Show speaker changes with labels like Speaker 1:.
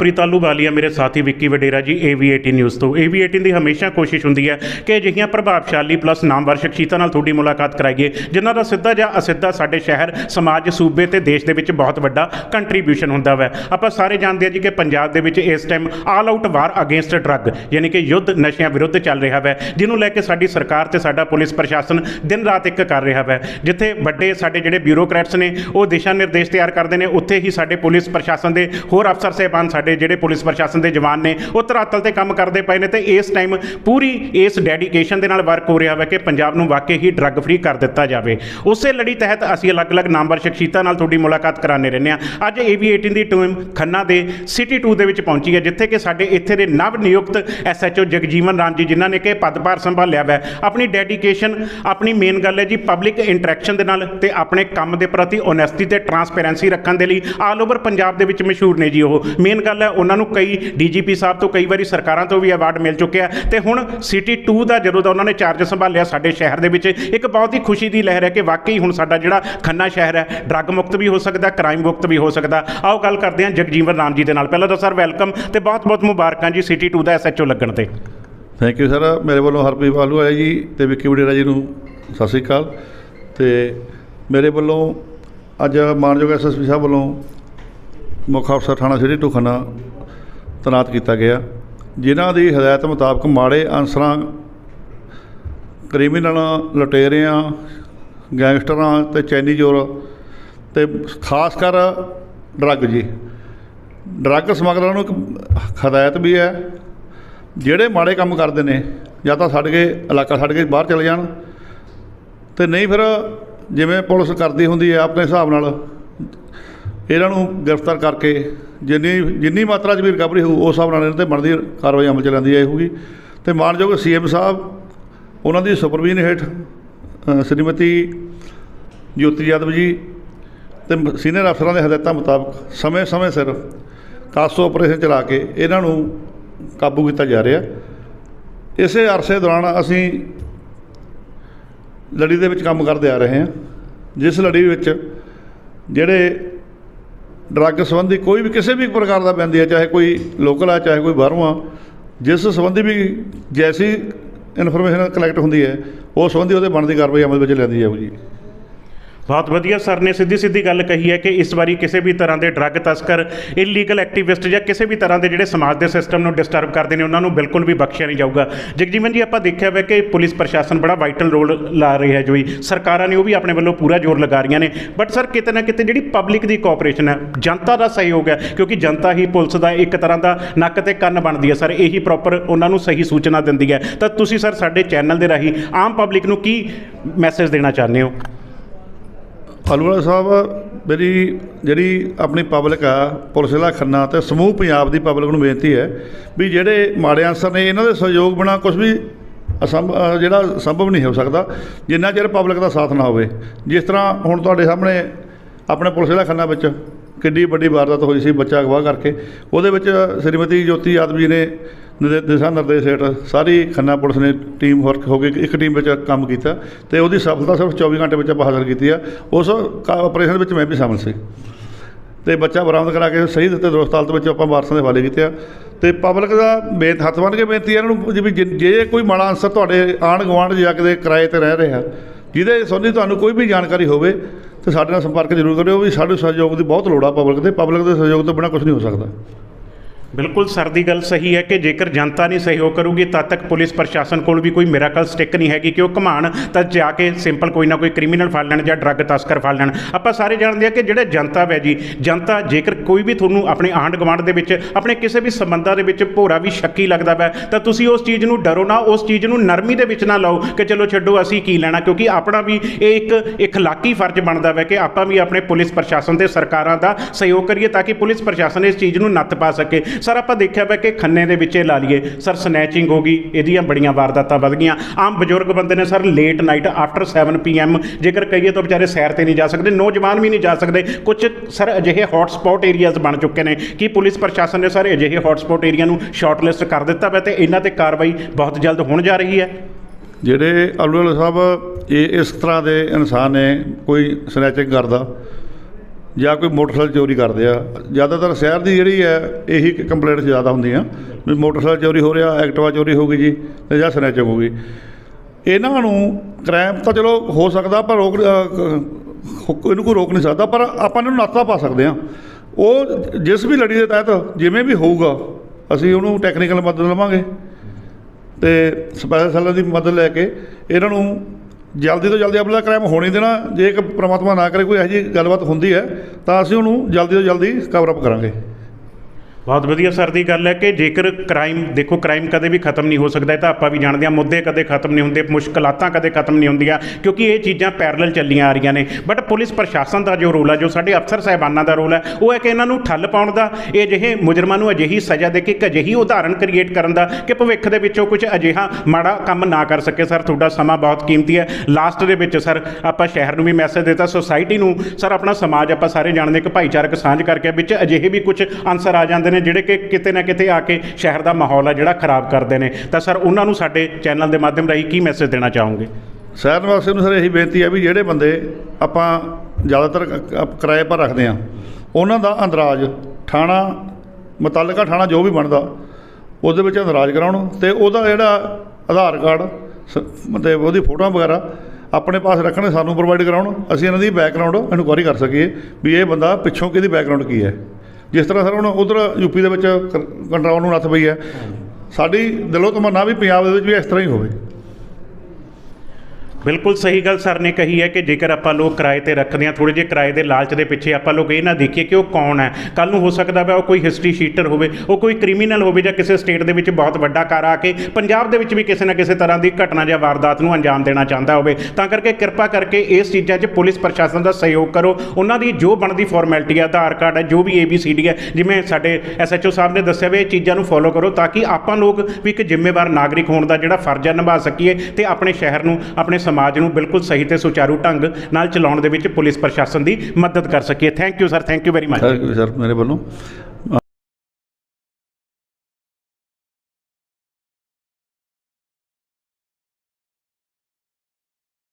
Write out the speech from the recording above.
Speaker 1: ਹਰਪ੍ਰੀਤ ਆਲੂਵਾਲੀਆ ਮੇਰੇ ਸਾਥੀ ਵਿੱਕੀ ਵਡੇਰਾ ਜੀ AV18 ਨਿਊਜ਼ ਤੋਂ। AV18 ਦੀ ਹਮੇਸ਼ਾ ਕੋਸ਼ਿਸ਼ ਹੁੰਦੀ ਹੈ ਕਿ ਅਜਿਹੀਆਂ ਪ੍ਰਭਾਵਸ਼ਾਲੀ ਪਲੱਸ ਨਾਮਵਰ ਸ਼ਖਸੀਅਤਾਂ ਨਾਲ ਤੁਹਾਡੀ ਮੁਲਾਕਾਤ ਕਰਾਈਏ, ਜਿਨ੍ਹਾਂ ਦਾ ਸਿੱਧਾ ਜਾਂ ਅਸਿੱਧਾ ਸਾਡੇ ਸ਼ਹਿਰ, ਸਮਾਜ, ਸੂਬੇ ਤੇ ਦੇਸ਼ ਦੇ ਵਿੱਚ ਬਹੁਤ ਵੱਡਾ ਕੰਟਰੀਬਿਊਸ਼ਨ ਹੁੰਦਾ ਵੈ। ਆਪਾਂ ਸਾਰੇ ਜਾਣਦੇ ਹਾਂ ਜੀ ਕਿ ਪੰਜਾਬ ਦੇ ਵਿੱਚ ਇਸ time all out war against drug ਯਾਨੀ ਕਿ ਯੁੱਧ ਨਸ਼ਿਆਂ ਵਿਰੁੱਧ ਚੱਲ ਰਿਹਾ ਵੈ। ਜਿਹਨੂੰ ਲੈ ਕੇ ਸਾਡੀ ਸਰਕਾਰ ਤੇ ਸਾਡਾ ਪੁਲਿਸ ਪ੍ਰਸ਼ਾਸਨ ਦਿਨ ਰਾਤ ਇੱਕ ਕਰ ਰਿਹਾ ਵੈ। ਜਿੱਥੇ ਵੱਡੇ ਸਾਡੇ ਜਿਹੜੇ ਬਿਊਰੋਕਰੈਟਸ ਨੇ, ਉਹ ਦਿਸ਼ਾ ਨਿਰਦੇਸ਼ ਤਿਆਰ ਕਰਦੇ ਨੇ, ਉੱਥੇ ਹੀ ਸਾਡੇ ਪੁਲਿਸ ਪ੍ਰਸ਼ਾਸਨ ਦੇ ਹੋਰ ਅਫਸਰ ਸਹਿਬਾਨ ਸਾਡੇ ਜਿਹੜੇ ਪੁਲਿਸ ਪ੍ਰਸ਼ਾਸਨ ਦੇ ਜਵਾਨ ਨੇ, ਉਹ ਧਰਾਤਲ ਤੇ ਕੰਮ ਕਰਦੇ ਪਏ ਨੇ ਤੇ ਇਸ ਟਾਈਮ ਪੂਰੀ ਇਸ ਡੈਡੀਕੇਸ਼ਨ ਦੇ ਨਾਲ ਵਰਕ ਹੋ ਰਿਹਾ ਹੈ ਕਿ ਪੰਜਾਬ ਨੂੰ ਵਾਕਈ ਹੀ ਡਰੱਗ ਫ੍ਰੀ ਕਰ ਦਿੱਤਾ ਜਾਵੇ। ਉਸੇ ਲੜੀ ਤਹਿਤ ਅਸੀਂ ਅਲੱਗ-ਅਲੱਗ ਨਾਮਵਰ ਸ਼ਖਸੀਅਤਾਂ ਨਾਲ ਤੁਹਾਡੀ ਮੁਲਾਕਾਤ ਕਰਾਣੇ ਰਹਿੰਦੇ ਹਾਂ। ਅੱਜ AV18 ਦੀ ਟੀਮ ਖੰਨਾ ਦੇ ਸਿਟੀ 2 ਦੇ ਵਿੱਚ ਪਹੁੰਚੀ ਹੈ, ਜਿੱਥੇ ਕਿ ਸਾਡੇ ਇੱਥੇ ਦੇ ਨਵ ਨਿਯੁਕਤ ਐਸਐਚਓ ਜਗਜੀਵਨ ਰਾਮ ਜੀ, ਜਿਨ੍ਹਾਂ ਨੇ ਕਿ ਪਦਭਾਰ ਸੰਭਾਲਿਆ ਹੈ ਆਪਣੀ ਡੈਡੀਕੇਸ਼ਨ ਆਪਣੀ ਮੇਨ ਗੱਲ ਹੈ ਜੀ ਪਬਲਿਕ ਇੰਟਰੈਕਸ਼ਨ ਦੇ ਨਾਲ ਤੇ ਆਪਣੇ ਕੰਮ ਦੇ ਪ੍ਰਤੀ ਓਨੈਸਟੀ ਤੇ ਟਰਾਂਸਪੇਰੈਂਸੀ ਰੱਖਣ ਦੇ ਲਈ ਆਲ ਓਵਰ ਪੰਜਾਬ ਦੇ ਵਿੱਚ ਮਸ਼ਹੂਰ ਨੇ ਜੀ ਉਹ। ਮੇਨ ਗੱਲ ਹੈ ਉਹਨਾਂ ਨੂੰ ਕਈ ਡੀਜੀਪੀ ਸਾਹਿਬ ਤੋਂ ਕਈ ਵਾਰੀ ਸਰਕਾਰਾਂ ਤੋਂ ਵੀ ਅਵਾਰਡ ਮਿਲ ਚੁੱਕਿਆ ਤੇ ਹੁਣ ਸਿਟੀ 2 ਦਾ ਜਦੋਂ ਦਾ ਉਹਨਾਂ ਨੇ ਚਾਰਜ ਸੰਭਾਲਿਆ ਸਾਡੇ ਸ਼ਹਿਰ ਦੇ ਵਿੱਚ, ਇੱਕ ਬਹੁਤ ਹੀ ਖੁਸ਼ੀ ਦੀ ਲਹਿਰ ਹੈ ਕਿ ਵਾਕਈ ਹੁਣ ਸਾਡਾ ਜਿਹੜਾ ਖੰਨਾ ਸ਼ਹਿਰ ਹੈ ਡਰੱਗ ਮੁਕਤ ਵੀ ਹੋ ਸਕਦਾ ਕ੍ਰਾਈਮ ਮੁਕਤ ਵੀ ਹੋ ਸਕਦਾ। ਆਓ ਗੱਲ ਕਰਦੇ ਹਾਂ ਜਗਜੀਵਨ ਰਾਮ ਜੀ ਦੇ ਨਾਲ। ਪਹਿਲਾਂ ਤਾਂ ਸਰ ਵੈਲਕਮ ਤੇ ਬਹੁਤ ਬਹੁਤ ਮੁਬਾਰਕਾਂ ਜੀ ਸਿਟੀ 2 ਦਾ ਐਸਐਚਓ ਲੱਗਣ ਤੇ।
Speaker 2: ਥੈਂਕ ਯੂ ਸਰ ਮੇਰੇ ਵੱਲੋਂ ਹਰਪ੍ਰੀਤ ਆਲੂ ਹੈ ਜੀ ਤੇ ਵਿੱਕੀ ਵਡੇਰਾ ਜੀ ਨੂੰ ਸਤਿ ਸ੍ਰੀ ਅਕਾਲ। ਤੇ ਮੇਰੇ ਵੱਲੋਂ ਅੱਜ ਮਾਨਯੋਗ ਐਸਐਸਪੀ ਸਾਹਿਬ ਵੱਲੋਂ ਮੁੱਖ ਅਫਸਰ ਥਾਣਾ ਸਿਟੀ ਟੁਖਨਾ ਤੈਨਾਤ ਕੀਤਾ ਗਿਆ। ਜਿਨ੍ਹਾਂ ਦੀ ਹਦਾਇਤ ਮੁਤਾਬਕ ਮਾੜੇ ਅਨਸਰਾਂ, ਕ੍ਰਿਮੀਨਲ ਲੁਟੇਰਿਆਂ, ਗੈਂਗਸਟਰਾਂ ਤੇ ਚੈਨੀ ਚੋਰ ਤੇ ਖਾਸ ਕਰ ਡਰੱਗ ਜੀ। ਡਰੱਗ ਸਮਗਲਰਾਂ ਨੂੰ ਇੱਕ ਹਦਾਇਤ ਵੀ ਹੈ, ਜਿਹੜੇ ਮਾੜੇ ਕੰਮ ਕਰਦੇ ਨੇ, ਜਾਂ ਤਾਂ ਛੱਡ ਕੇ ਇਲਾਕਾ ਛੱਡ ਕੇ ਬਾਹਰ ਚਲੇ ਜਾਣ ਤੇ ਨਹੀਂ ਫਿਰ ਜਿਵੇਂ ਪੁਲਿਸ ਕਰਦੀ ਹੁੰਦੀ ਹੈ ਆਪਣੇ ਹਿਸਾਬ ਨਾਲ ਇਹਨਾਂ ਨੂੰ ਗ੍ਰਿਫਤਾਰ ਕਰਕੇ ਜਿੰਨੀ ਜਿੰਨੀ ਮਾਤਰਾ 'ਚ ਵੀ ਰਿਕਵਰੀ ਹੋਊ, ਉਸ ਹਿਸਾਬ ਨਾਲ ਇਹਨਾਂ ਤੇ ਬਣਦੀ ਕਾਰਵਾਈ ਅਮਲ 'ਚ ਲੈਂਦੀ ਜਾਏਗੀ। ਤੇ ਮਾਨਯੋਗ ਸੀਐਮ ਸਾਹਿਬ, ਉਹਨਾਂ ਦੀ ਸੁਪਰਵੀਨ ਹੇਠ ਸ਼੍ਰੀਮਤੀ ਜੋਤੀ ਯਾਦਵ ਜੀ ਤੇ ਸੀਨੀਅਰ ਅਫਸਰਾਂ ਦੇ ਹਦਾਇਤਾਂ ਮੁਤਾਬਕ ਸਮੇਂ-ਸਮੇਂ ਸਿਰ ਕਾਸੋ ਆਪਰੇਸ਼ਨ ਚਲਾ ਕੇ ਇਹਨਾਂ ਨੂੰ ਕਾਬੂ ਕੀਤਾ ਜਾ ਰਿਹਾ। ਇਸੇ ਅਰਸੇ ਦੌਰਾਨ ਅਸੀਂ ਲੜੀ ਦੇ ਵਿੱਚ ਕੰਮ ਕਰਦੇ ਆ ਰਹੇ ਹਾਂ, ਜਿਸ ਲੜੀ ਵਿੱਚ ਜਿਹੜੇ ਡਰੱਗ ਸੰਬੰਧੀ ਕੋਈ ਵੀ ਕਿਸੇ ਵੀ ਪ੍ਰਕਾਰ ਦਾ ਪੈਂਦੀ ਹੈ, ਚਾਹੇ ਕੋਈ ਲੋਕਲ ਆ, ਚਾਹੇ ਕੋਈ ਬਾਹਰੋਂ ਆ, ਜਿਸ ਸੰਬੰਧੀ ਵੀ ਜੈਸੀ ਇਨਫੋਰਮੇਸ਼ਨ ਕਲੈਕਟ ਹੁੰਦੀ ਹੈ, ਉਸ ਸੰਬੰਧੀ ਉਹਦੇ ਬਣਦੀ ਕਾਰਵਾਈ ਅਮਲ ਵਿੱਚ ਲੈਂਦੀ ਜਾਊ ਜੀ
Speaker 1: ਬਹੁਤ ਵਧੀਆ ਸਰ ਨੇ ਸਿੱਧੀ ਸਿੱਧੀ ਗੱਲ ਕਹੀ ਹੈ ਕਿ ਇਸ ਵਾਰੀ ਕਿਸੇ ਵੀ ਤਰ੍ਹਾਂ ਦੇ ਡਰੱਗ ਤਸਕਰ ਇਲੀਗਲ ਐਕਟੀਵਿਸਟ ਜਾਂ ਕਿਸੇ ਵੀ ਤਰ੍ਹਾਂ ਦੇ ਜਿਹੜੇ ਸਮਾਜ ਦੇ ਸਿਸਟਮ ਨੂੰ ਡਿਸਟਰਬ ਕਰਦੇ ਨੇ, ਉਹਨਾਂ ਨੂੰ ਬਿਲਕੁਲ ਵੀ ਬਖਸ਼ਿਆ ਨਹੀਂ ਜਾਊਗਾ। ਜਗਜੀਵਨ ਜੀ, ਆਪਾਂ ਦੇਖਿਆ ਹੋਇਆ ਕਿ ਪੁਲਿਸ ਪ੍ਰਸ਼ਾਸਨ ਬੜਾ ਵਾਈਟਲ ਰੋਲ ਲਾ ਰਹੀ ਹੈ ਜੋ ਹੀ ਸਰਕਾਰਾਂ ਨੇ ਉਹ ਵੀ ਆਪਣੇ ਵੱਲੋਂ ਪੂਰਾ ਜ਼ੋਰ ਲਗਾ ਰਹੀਆਂ ਨੇ। ਬਟ ਸਰ ਕਿਤੇ ਨਾ ਕਿਤੇ ਜਿਹੜੀ ਪਬਲਿਕ ਦੀ ਕੋਆਪਰੇਸ਼ਨ ਹੈ, ਜਨਤਾ ਦਾ ਸਹਿਯੋਗ ਹੈ, ਕਿਉਂਕਿ ਜਨਤਾ ਹੀ ਪੁਲਿਸ ਦਾ ਇੱਕ ਤਰ੍ਹਾਂ ਦਾ ਨੱਕ ਤੇ ਕੰਨ ਬਣਦੀ ਹੈ ਸਰ, ਇਹੀ ਪ੍ਰੋਪਰ ਉਹਨਾਂ ਨੂੰ ਸਹੀ ਸੂਚਨਾ ਦਿੰਦੀ ਹੈ। ਤਾਂ ਤੁਸੀਂ ਸਰ ਸਾਡੇ ਚੈਨਲ ਦੇ ਰਾਹੀਂ ਆਮ ਪਬਲਿਕ ਨੂੰ ਕੀ ਮੈਸੇਜ ਦੇਣਾ ਚਾਹੁੰਦੇ ਹੋ?
Speaker 2: ਆਲੂਵਾਲਾ ਸਾਹਿਬ, ਮੇਰੀ ਜਿਹੜੀ ਆਪਣੀ ਪਬਲਿਕ ਆ, ਪੁਲਿਸ ਜ਼ਿਲ੍ਹਾ ਖੰਨਾ ਤੇ ਸਮੂਹ ਪੰਜਾਬ ਦੀ ਪਬਲਿਕ ਨੂੰ ਬੇਨਤੀ ਹੈ ਵੀ ਜਿਹੜੇ ਮਾੜੇ ਅਨਸਰ ਨੇ, ਇਹਨਾਂ ਦੇ ਸਹਿਯੋਗ ਬਿਨਾ ਕੁਝ ਵੀ ਅਸੰਭ ਜਿਹੜਾ ਸੰਭਵ ਨਹੀਂ ਹੋ ਸਕਦਾ, ਜਿੰਨਾ ਚਿਰ ਪਬਲਿਕ ਦਾ ਸਾਥ ਨਾ ਹੋਵੇ। ਜਿਸ ਤਰ੍ਹਾਂ ਹੁਣ ਤੁਹਾਡੇ ਸਾਹਮਣੇ ਆਪਣੇ ਪੁਲਿਸ ਜ਼ਿਲ੍ਹਾ ਖੰਨਾ ਵਿੱਚ ਕਿੰਨੀ ਵੱਡੀ ਵਾਰਦਾਤ ਹੋਈ ਸੀ, ਬੱਚਾ ਅਗਵਾ ਕਰਕੇ। ਉਹਦੇ ਵਿੱਚ ਸ਼੍ਰੀਮਤੀ ਜੋਤੀ ਯਾਦਵ ਜੀ ਨੇ ਦਿਸ਼ਾ ਨਿਰਦੇਸ਼ ਹੇਠ ਸਾਰੀ ਖੰਨਾ ਪੁਲਿਸ ਨੇ ਟੀਮ ਵਰਕ ਹੋ ਕੇ ਇੱਕ ਟੀਮ ਵਿੱਚ ਕੰਮ ਕੀਤਾ ਤੇ ਉਹਦੀ ਸਫਲਤਾ ਸਿਰਫ 24 ਘੰਟੇ ਵਿੱਚ ਆਪਾਂ ਹਾਸਲ ਕੀਤੀ ਆ। ਉਸ ਆਪਰੇਸ਼ਨ ਵਿੱਚ ਮੈਂ ਵੀ ਸ਼ਾਮਲ ਸੀ। ਤੇ ਬੱਚਾ ਬਰਾਮਦ ਕਰਾ ਕੇ ਸਹੀ ਦਿੱਤੇ ਦੋਸਤ ਹਾਲਤ ਵਿੱਚ ਆਪਾਂ ਵਾਰਸਾਂ ਦੇ ਹਵਾਲੇ ਕੀਤੇ ਆ। ਤੇ ਪਬਲਿਕ ਦਾ ਬੇਨਤੀ ਹੱਥ ਬੰਨ੍ਹ ਕੇ ਬੇਨਤੀ ਹੈ ਇਹਨਾਂ ਨੂੰ ਜੀ ਵੀ ਜੇ- ਜੇ ਕੋਈ ਮਾੜਾ ਅਨਸਰ ਤੁਹਾਡੇ ਆਂਢ ਗੁਆਂਢ ਜਾਂ ਕਿਤੇ ਕਿਰਾਏ ਤੇ ਰਹਿ ਰਿਹਾ, ਜਿਹਦੇ ਸੰਬੰਧੀ ਤੁਹਾਨੂੰ ਕੋਈ ਵੀ ਜਾਣਕਾਰੀ ਹੋਵੇ ਤੇ ਸਾਡੇ ਨਾਲ ਸੰਪਰਕ ਜ਼ਰੂਰ ਕਰਿਓ ਵੀ ਸਾਡੇ ਸਹਿਯੋਗ ਦੀ ਬਹੁਤ ਲੋੜ ਆ ਪਬਲਿਕ ਦੇ। ਪਬਲਿਕ ਦੇ ਸਹਿਯੋਗ ਤੋਂ ਬਿਨਾਂ ਕੁਝ ਨਹੀਂ ਹੋ ਸਕਦਾ।
Speaker 1: ਬਿਲਕੁਲ ਸਰ ਦੀ ਗੱਲ ਸਹੀ ਹੈ ਕਿ ਜੇਕਰ ਜਨਤਾ ਨਹੀਂ ਸਹਿਯੋਗ ਕਰੂਗੀ, ਤਦ ਤੱਕ ਪੁਲਿਸ ਪ੍ਰਸ਼ਾਸਨ ਕੋਲ ਵੀ ਕੋਈ ਮਿਰਾਕਲ ਸਟਿਕ ਨਹੀਂ ਹੈਗੀ ਕਿ ਉਹ ਘਮਾਣ, ਤਾਂ ਜਾ ਕੇ ਸਿੰਪਲ ਕੋਈ ਨਾ ਕੋਈ ਕ੍ਰਿਮੀਨਲ ਫੜ ਲੈਣ ਜਾਂ ਡਰੱਗ ਤਸਕਰ ਫੜ ਲੈਣ। ਆਪਾਂ ਸਾਰੇ ਜਾਣਦੇ ਆ ਕਿ ਜਿਹੜੇ ਜਨਤਾ ਹੈ ਜੀ, ਜਨਤਾ ਜੇਕਰ ਕੋਈ ਵੀ ਤੁਹਾਨੂੰ ਆਪਣੇ ਆਂਢ ਗੁਆਂਢ ਦੇ ਵਿੱਚ, ਆਪਣੇ ਕਿਸੇ ਵੀ ਸੰਬੰਧਾਂ ਦੇ ਵਿੱਚ ਭੋਰਾ ਵੀ ਸ਼ੱਕੀ ਲੱਗਦਾ ਹੈ ਤਾਂ ਤੁਸੀਂ ਉਸ ਚੀਜ਼ ਨੂੰ ਡਰੋ ਨਾ, ਉਸ ਚੀਜ਼ ਨੂੰ ਨਰਮੀ ਦੇ ਵਿੱਚ ਨਾ ਲਾਓ ਕਿ ਚਲੋ ਛੱਡੋ ਅਸੀਂ ਕੀ ਲੈਣਾ, ਕਿਉਂਕਿ ਆਪਣਾ ਵੀ ਇਹ ਇੱਕ ਇਖਲਾਕੀ ਫਰਜ਼ ਬਣਦਾ ਹੈ ਕਿ ਆਪਾਂ ਵੀ ਆਪਣੇ ਪੁਲਿਸ ਪ੍ਰਸ਼ਾਸਨ ਤੇ ਸਰਕਾਰਾਂ ਦਾ ਸਹਿਯੋਗ ਕਰੀਏ ਤਾਂ ਕਿ ਪੁਲਿਸ ਪ੍ਰਸ਼ਾਸਨ ਇਸ ਚੀਜ਼ ਨੂੰ ਨੱਥ ਪਾ ਸਕੇ। ਸਰ ਆਪਾਂ ਦੇਖਿਆ ਪਿਆ ਕਿ ਖੰਨੇ ਦੇ ਵਿੱਚ ਇਹ ਲਾ ਲਈਏ। ਸਰ ਸਨੈਚਿੰਗ ਹੋ ਗਈ, ਇਹਦੀਆਂ ਬੜੀਆਂ ਵਾਰਦਾਤਾਂ ਵੱਧ ਗਈਆਂ। ਆਮ ਬਜ਼ੁਰਗ ਬੰਦੇ ਨੇ sir late night after 7 PM ਜੇਕਰ ਕਹੀਏ ਤਾਂ ਵਿਚਾਰੇ ਸੈਰ ਤੇ ਨਹੀਂ ਜਾ ਸਕਦੇ, ਨੌਜਵਾਨ ਵੀ ਨਹੀਂ ਜਾ ਸਕਦੇ। ਕੁਝ ਸਰ ਅਜਿਹੇ ਹੌਟ ਸਪੌਟ ਏਰੀਆਜ਼ ਬਣ ਚੁੱਕੇ ਨੇ। ਕਿ ਪੁਲਿਸ ਪ੍ਰਸ਼ਾਸਨ ਨੇ ਸਰ ਅਜਿਹੇ ਹੌਟ ਸਪੌਟ ਏਰੀਆ ਨੂੰ ਸ਼ਾਰਟ ਲਿਸਟ ਕਰ ਦਿੱਤਾ ਵਾ ਤੇ ਇਹਨਾਂ ਤੇ ਕਾਰਵਾਈ ਬਹੁਤ ਜਲਦ ਹੋਣ ਜਾ ਰਹੀ ਹੈ?
Speaker 2: ਜਿਹੜੇ ਆਲੂਵਾਲਾ ਸਾਹਿਬ, ਇਹ ਇਸ ਤਰ੍ਹਾਂ ਦੇ ਇਨਸਾਨ ਨੇ ਕੋਈ ਸਨੈਚਿੰਗ ਕਰਦਾ। ਜਾਂ ਕੋਈ ਮੋਟਰਸਾਈਕਲ ਚੋਰੀ ਕਰਦੇ ਆ। ਜ਼ਿਆਦਾਤਰ ਸ਼ਹਿਰ ਦੀ ਜਿਹੜੀ ਹੈ, ਇਹੀ ਕੰਪਲੇਂਟਸ ਜ਼ਿਆਦਾ ਹੁੰਦੀਆਂ। ਵੀ ਮੋਟਰਸਾਈਕਲ ਚੋਰੀ ਹੋ ਰਿਹਾ, ਐਕਟਿਵਾ ਚੋਰੀ ਹੋ ਗਈ ਜੀ, ਤੇ ਜਾਂ ਸਨੈਚਿੰਗ ਹੋ ਗਈ। ਇਹਨਾਂ ਨੂੰ ਕ੍ਰਾਈਮ ਤਾਂ ਚਲੋ ਹੋ ਸਕਦਾ, ਪਰ ਰੋਕ ਇਹਨੂੰ ਕੋਈ ਰੋਕ ਨਹੀਂ ਸਕਦਾ, ਪਰ ਆਪਾਂ ਇਹਨਾਂ ਨੂੰ ਨਾਤਾ ਪਾ ਸਕਦੇ ਹਾਂ। ਉਹ ਜਿਸ ਵੀ ਲੜੀ ਦੇ ਤਹਿਤ ਜਿਵੇਂ ਵੀ ਹੋਊਗਾ, ਅਸੀਂ ਉਹਨੂੰ ਟੈਕਨੀਕਲ ਮਦਦ ਲਵਾਂਗੇ। ਤੇ ਸਪੈਸ਼ਲ ਸੈੱਲਾਂ ਦੀ ਮਦਦ ਲੈ ਕੇ ਇਹਨਾਂ ਨੂੰ ਜਲਦੀ ਤੋਂ ਜਲਦੀ ਆਪਣਾ ਕ੍ਰਾਈਮ ਹੋਣ ਦੇਣਾ, ਜੇ ਇੱਕ ਪ੍ਰਮਾਤਮਾ ਨਾ ਕਰੇ, ਕੋਈ ਇਹੋ ਜਿਹੀ ਗੱਲਬਾਤ ਹੁੰਦੀ ਹੈ, ਤਾਂ ਅਸੀਂ ਉਹਨੂੰ ਜਲਦੀ ਤੋਂ ਜਲਦੀ ਕਵਰ ਅਪ ਕਰਾਂਗੇ।
Speaker 1: ਬਹੁਤ ਵਧੀਆ ਸਰ ਦੀ ਗੱਲ ਹੈ ਕਿ ਜੇਕਰ ਕ੍ਰਾਈਮ ਦੇਖੋ ਕ੍ਰਾਈਮ ਕਦੇ ਵੀ ਖਤਮ ਨਹੀਂ ਹੋ ਸਕਦਾ, ਇਹ ਤਾਂ ਆਪਾਂ ਵੀ ਜਾਣਦੇ ਹਾਂ, ਮੁੱਦੇ ਕਦੇ ਖਤਮ ਨਹੀਂ ਹੁੰਦੇ, ਮੁਸ਼ਕਲਾਤਾਂ ਕਦੇ ਖਤਮ ਨਹੀਂ ਹੁੰਦੀਆਂ, ਕਿਉਂਕਿ ਇਹ ਚੀਜ਼ਾਂ ਪੈਰਲਲ ਚੱਲੀਆਂ ਆ ਰਹੀਆਂ ਨੇ। ਬਟ ਪੁਲਿਸ ਪ੍ਰਸ਼ਾਸਨ ਦਾ ਜੋ ਰੋਲ ਹੈ ਜੋ ਸਾਡੇ ਅਫਸਰ ਸਾਹਿਬਾਨਾਂ ਦਾ ਰੋਲ ਹੈ ਉਹ ਹੈ ਕਿ ਇਹਨਾਂ ਨੂੰ ਠੱਲ ਪਾਉਣ ਦਾ, ਇਹ ਜਿਹੇ ਮੁਜਰਮਾਂ ਨੂੰ ਅਜਿਹੀ ਸਜ਼ਾ ਦੇ ਕੇ ਇੱਕ ਅਜਿਹੀ ਉਦਾਹਰਨ ਕ੍ਰੀਏਟ ਕਰਨ ਦਾ ਕਿ ਭਵਿੱਖ ਦੇ ਵਿੱਚੋਂ ਕੁਝ ਅਜਿਹਾ ਮਾੜਾ ਕੰਮ ਨਾ ਕਰ ਸਕੇ। ਸਰ, ਤੁਹਾਡਾ ਸਮਾਂ ਬਹੁਤ ਕੀਮਤੀ ਹੈ। ਲਾਸਟ ਦੇ ਵਿੱਚ ਸਰ, ਆਪਾਂ ਸ਼ਹਿਰ ਨੂੰ ਵੀ ਮੈਸੇਜ ਦਿੱਤਾ ਸੋਸਾਇਟੀ ਨੂੰ। ਸਰ, ਆਪਣਾ ਸਮਾਜ ਆਪਾਂ ਸਾਰੇ ਜਾਣਦੇ ਇੱਕ ਭਾਈਚਾਰਕ ਸਾਂਝ ਕਰਕੇ ਵਿੱਚ ਅਜਿਹੇ ਵੀ ਕੁਝ ਅਨਸਰ ਆ ਜਾਂਦੇ ਨੇ, ਜਿਹੜੇ ਕਿ ਕਿਤੇ ਨਾ ਕਿਤੇ ਆ ਕੇ ਸ਼ਹਿਰ ਦਾ ਮਾਹੌਲ ਹੈ ਜਿਹੜਾ ਖਰਾਬ ਕਰਦੇ ਨੇ। ਤਾਂ ਸਰ, ਉਹਨਾਂ ਨੂੰ ਸਾਡੇ ਚੈਨਲ ਦੇ ਮਾਧਿਅਮ ਰਾਹੀਂ ਕੀ ਮੈਸੇਜ ਦੇਣਾ ਚਾਹੋਗੇ?
Speaker 2: ਸ਼ਹਿਰ ਨਿਵਾਸੀਆਂ ਨੂੰ ਸਰ ਇਹੀ ਬੇਨਤੀ ਹੈ ਵੀ ਜਿਹੜੇ ਬੰਦੇ ਆਪਾਂ ਜ਼ਿਆਦਾਤਰ ਕਿਰਾਏ ਪਰ ਰੱਖਦੇ ਆ ਉਹਨਾਂ ਦਾ ਅੰਦਰਾਜ ਥਾਣਾ, ਮੁਤਲਕਾ ਥਾਣਾ ਜੋ ਵੀ ਬਣਦਾ, ਉਹਦੇ ਵਿੱਚ ਅੰਦਰਾਜ ਕਰਾਉਣ ਤੇ ਉਹਦਾ ਜਿਹੜਾ ਆਧਾਰ ਕਾਰਡ, ਸ- ਮਤਲਬ ਉਹਦੀ ਫੋਟੋਆਂ ਵਗੈਰਾ ਆਪਣੇ ਪਾਸ ਰੱਖਣ, ਸਾਨੂੰ ਪ੍ਰੋਵਾਈਡ ਕਰਾਉਣ। ਅਸੀਂ ਇਹਨਾਂ ਦੀ ਬੈਕਗ੍ਰਾਉਂਡ ਇਨਕੁਆਰੀ ਕਰ ਸਕੀਏ ਵੀ ਇਹ ਬੰਦਾ ਪਿੱਛੋਂ ਕਿਹਦੀ ਬੈਕਗ੍ਰਾਉਂਡ ਕੀ ਹੈ। ਜਿਸ ਤਰ੍ਹਾਂ ਸਰ ਹੁਣ ਉਧਰ ਯੂਪੀ ਦੇ ਵਿੱਚ ਕੰਟਰੋਲ ਨੂੰ ਨੱਥ ਪਈ ਹੈ, ਸਾਡੀ ਦਿਲੋਂ ਤਮੰਨਾ ਵੀ ਪੰਜਾਬ ਦੇ ਵਿੱਚ ਵੀ ਇਸ ਤਰ੍ਹਾਂ ਹੀ ਹੋਵੇ।
Speaker 1: ਬਿਲਕੁਲ ਸਹੀ ਗੱਲ ਸਰ ਨੇ ਕਹੀ ਹੈ ਕਿ ਜੇਕਰ ਆਪਾਂ ਲੋਕ ਕਿਰਾਏ ਤੇ ਰੱਖਦੇ ਹਾਂ ਥੋੜੇ ਜਿਹੇ ਕਿਰਾਏ ਦੇ ਲਾਲਚ ਦੇ ਪਿੱਛੇ ਆਪਾਂ ਲੋਕ ਇਹ ਨਾ ਦੇਖੀਏ ਕਿ ਉਹ ਕੌਣ ਹੈ। ਕੱਲ ਨੂੰ ਹੋ ਸਕਦਾ ਵਾ ਉਹ ਕੋਈ ਹਿਸਟਰੀ ਸ਼ੀਟਰ ਹੋਵੇ, ਉਹ ਕੋਈ ਕ੍ਰਿਮੀਨਲ ਹੋਵੇ ਜਾਂ ਕਿਸੇ ਸਟੇਟ ਦੇ ਵਿੱਚ ਬਹੁਤ ਵੱਡਾ ਕਾਰ ਆ ਕੇ ਪੰਜਾਬ ਦੇ ਵਿੱਚ ਵੀ ਕਿਸੇ ਨਾ ਕਿਸੇ ਤਰ੍ਹਾਂ ਦੀ ਘਟਨਾ ਜਾਂ ਵਾਰਦਾਤ ਨੂੰ ਅੰਜਾਮ ਦੇਣਾ ਚਾਹੁੰਦਾ ਹੋਵੇ। ਤਾਂ ਕਰਕੇ ਕਿਰਪਾ ਕਰਕੇ ਇਸ ਚੀਜ਼ਾਂ 'ਚ ਪੁਲਿਸ ਪ੍ਰਸ਼ਾਸਨ ਦਾ ਸਹਿਯੋਗ ਕਰੋ। ਉਹਨਾਂ ਦੀ ਜੋ ਬਣਦੀ ਫਾਰਮੈਲਿਟੀ ਹੈ ਆਧਾਰ ਕਾਰਡ ਹੈ ਜੋ ਵੀ ਏਬੀਸੀਡੀ ਹੈ ਜਿਵੇਂ ਸਾਡੇ ਐਸਐਚਓ ਸਾਹਿਬ ਨੇ ਦੱਸਿਆ ਵੀ ਇਹ ਚੀਜ਼ਾਂ ਨੂੰ ਫੋਲੋ ਕਰੋ ਤਾਂ ਕਿ ਆਪਾਂ ਲੋਕ ਵੀ ਇੱਕ ਜ਼ਿੰਮੇਵਾਰ ਨਾਗਰਿਕ ਹੋਣ ਦਾ ਜਿਹੜਾ ਫਰਜ਼ ਹੈ ਨਿਭਾ ਸਕੀਏ ਤੇ ਆਪਣੇ ਸ਼ਹਿਰ ਨੂੰ, ਆਪਣੇ ਸਮਾਜ ਨੂੰ ਬਿਲਕੁਲ ਸਹੀ ਤੇ ਸੁਚਾਰੂ ਢੰਗ ਨਾਲ ਚਲਾਉਣ ਦੇ ਵਿੱਚ ਪੁਲਿਸ ਪ੍ਰਸ਼ਾਸਨ ਦੀ ਮਦਦ ਕਰ ਸਕੀਏ। Thank you sir thank you very much
Speaker 2: thank you sir ਮੇਰੇ ਵੱਲੋਂ